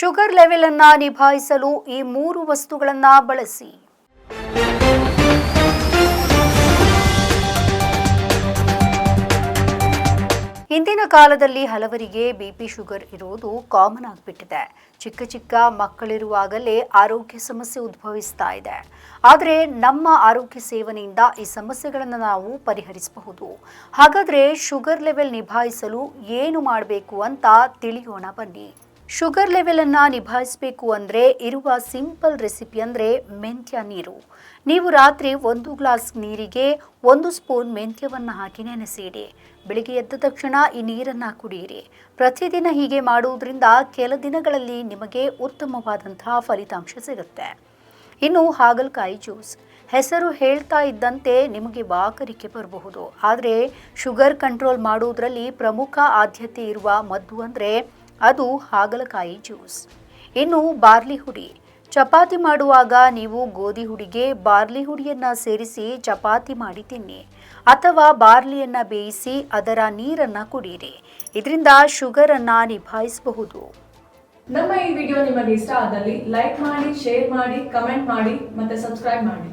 Sugar level ಅನ್ನ ನಿಭಾಯಿಸಲು ಈ ಮೂರು ವಸ್ತುಗಳನ್ನ ಬಳಸಿ. ಇಂದಿನ ಕಾಲದಲ್ಲಿ ಹಲವರಿಗೆ ಬಿಪಿ ಶುಗರ್ ಇರುವುದು ಕಾಮನ್ ಆಗಿಬಿಟ್ಟಿದೆ. ಚಿಕ್ಕ ಚಿಕ್ಕ ಮಕ್ಕಳಿರುವಾಗಲೇ ಆರೋಗ್ಯ ಸಮಸ್ಯೆ ಉದ್ಭವಿಸ್ತಾ ಇದೆ. ಆದರೆ ನಮ್ಮ ಆರೋಗ್ಯ ಸೇವನೆಯಿಂದ ಈ ಸಮಸ್ಯೆಗಳನ್ನು ನಾವು ಪರಿಹರಿಸಬಹುದು. ಹಾಗಾದರೆ ಶುಗರ್ ಲೆವೆಲ್ ನಿಭಾಯಿಸಲು ಏನು ಮಾಡಬೇಕು ಅಂತ ತಿಳಿಯೋಣ ಬನ್ನಿ. ಶುಗರ್ ಲೆವೆಲನ್ನು ನಿಭಾಯಿಸಬೇಕು ಅಂದರೆ ಇರುವ ಸಿಂಪಲ್ ರೆಸಿಪಿ ಅಂದರೆ ಮೆಂತ್ಯ ನೀರು. ನೀವು ರಾತ್ರಿ ಒಂದು ಗ್ಲಾಸ್ ನೀರಿಗೆ ಒಂದು ಸ್ಪೂನ್ ಮೆಂತ್ಯವನ್ನು ಹಾಕಿ ನೆನೆಸಿಡಿ. ಬೆಳಿಗ್ಗೆ ಎದ್ದ ತಕ್ಷಣ ಈ ನೀರನ್ನು ಕುಡಿಯಿರಿ ಪ್ರತಿದಿನ ಹೀಗೆ ಮಾಡುವುದರಿಂದ ಕೆಲ ದಿನಗಳಲ್ಲಿ ನಿಮಗೆ ಉತ್ತಮವಾದಂತಹ ಫಲಿತಾಂಶ ಸಿಗುತ್ತೆ. ಇನ್ನು ಹಾಗಲಕಾಯಿ ಜ್ಯೂಸ್. ಹೆಸರು ಹೇಳ್ತಾ ಇದ್ದಂತೆ ನಿಮಗೆ ವಾಕರಿಕೆ ಬರಬಹುದು. ಆದರೆ ಶುಗರ್ ಕಂಟ್ರೋಲ್ ಮಾಡುವುದರಲ್ಲಿ ಪ್ರಮುಖ ಆದ್ಯತೆ ಇರುವ ಮದ್ದು ಅಂದರೆ ಅದು ಹಾಗಲಕಾಯಿ ಜ್ಯೂಸ್. ಇನ್ನು ಬಾರ್ಲಿ ಹುಡಿ. ಚಪಾತಿ ಮಾಡುವಾಗ ನೀವು ಗೋಧಿ ಹುಡಿಗೆ ಬಾರ್ಲಿ ಹುಡಿಯನ್ನ ಸೇರಿಸಿ ಚಪಾತಿ ಮಾಡಿ ತಿನ್ನಿ. ಅಥವಾ ಬಾರ್ಲಿಯನ್ನ ಬೇಯಿಸಿ ಅದರ ನೀರನ್ನ ಕುಡಿಯಿರಿ ಇದರಿಂದ ಶುಗರ್ ಅನ್ನ ನಿಭಾಯಿಸಬಹುದು. ನಮ್ಮ ಈ ವಿಡಿಯೋ ನಿಮಗೆ ಇಷ್ಟ ಆದಲ್ಲಿ ಲೈಕ್ ಮಾಡಿ, ಶೇರ್ ಮಾಡಿ, ಕಮೆಂಟ್ ಮಾಡಿ ಮತ್ತೆ ಸಬ್ಸ್ಕ್ರೈಬ್ ಮಾಡಿ.